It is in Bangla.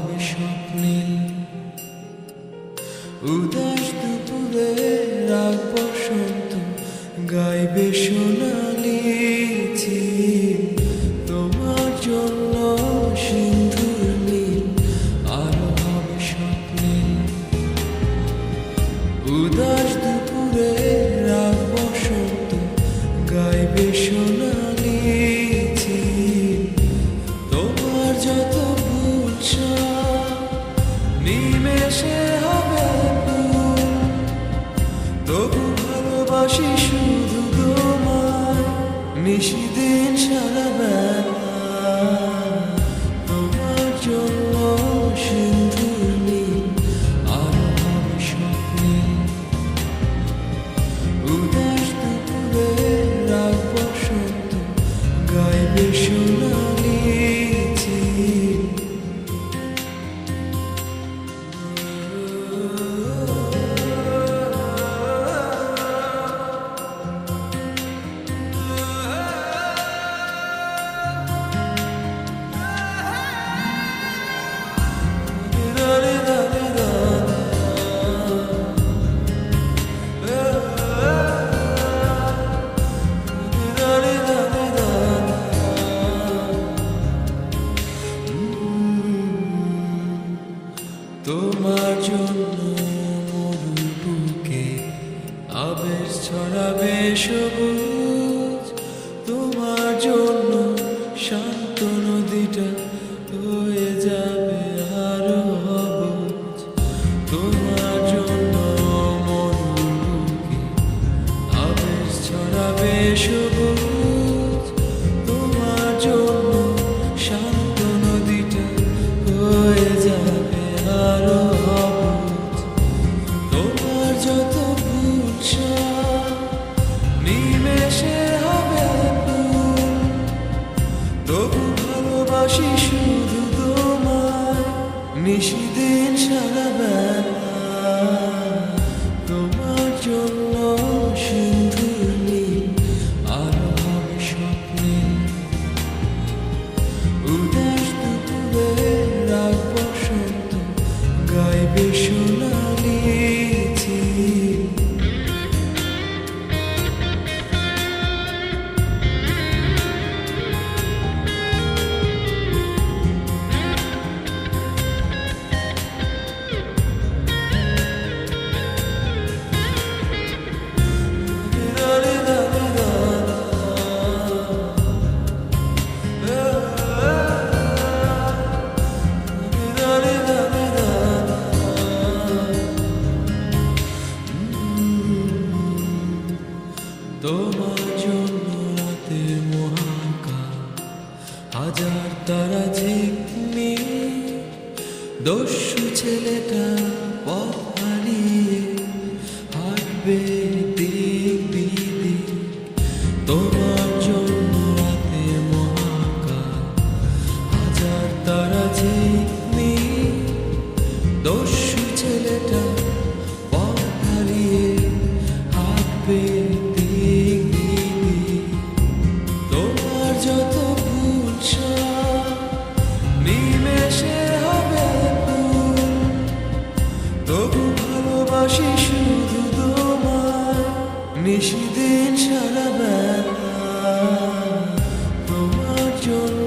হবে স্বপ্নে উদাস দুপুরে রাগ বসন্ত গাইবে সোনালি তোমার জন্য সিন্ধুর নীল আরও হবে স্বপ্নে উদাস দুপুরে রাগ বসন্ত গাইবে সোনালি ভালোবাসি শুধু তোমায়। নিশিদিন সারা জন্য নিমেষে হবে তবু ভালোবাসি শুধু তোমায়। নিশিদিন সারা বেলা। তোমার জন্য রাতের মহাকাশ হাজার তারা ঝিকমি দস্যু ছেলেটা পথ হারিয়ে হাঁটবে দিক বিদিক তোমার জন্য মহাকাশ হাজার তারা ঝিকমি দস্যু ছেলেটা পথ হারিয়ে ভালোবাসি শুধু তোমায় নিশিদিন সারা বেলা তোমার জন্য